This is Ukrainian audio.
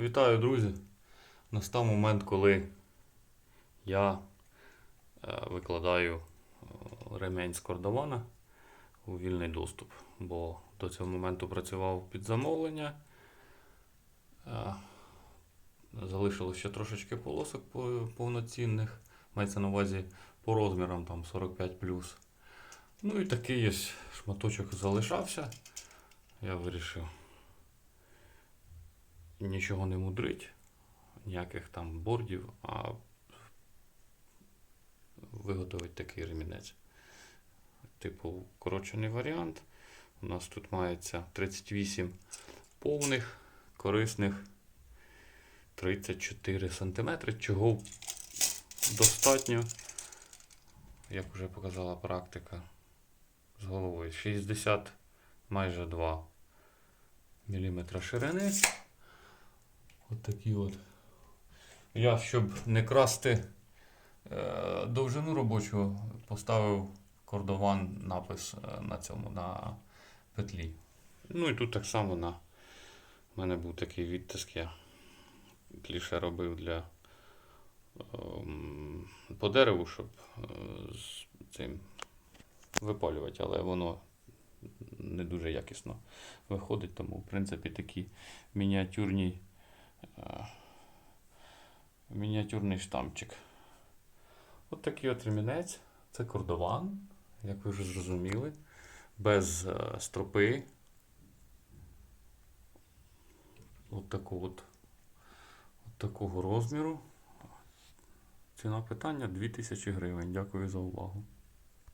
Вітаю, друзі! Настав момент, коли я е, викладаю е, ремень з кордована у вільний доступ, бо до цього моменту працював під замовлення. Е, Залишилось ще трошечки полосок повноцінних. Мається на увазі по розмірам там 45 Ну і такий ось шматочок залишався. Я вирішив нічого не мудрить, ніяких там бордів, а виготовить такий ремінець. Типу, вкорочений варіант. У нас тут мається 38 повних, корисних 34 см, чого достатньо, як вже показала практика, з головою 60 майже 2 мм ширини. От такі от. Я, щоб не красти е, довжину робочу, поставив кордован напис е, на цьому на петлі. Ну і тут так само на в мене був такий відтиск, я кліше робив для ем, по дереву, щоб е, з цим випалювати, але воно не дуже якісно виходить, тому в принципі такі мініатюрні е, мініатюрний штамчик. От такий от ремінець. Це кордован, як ви вже зрозуміли, без е, стропи. От таку от, от такого розміру. Ціна питання 2000 гривень. Дякую за увагу.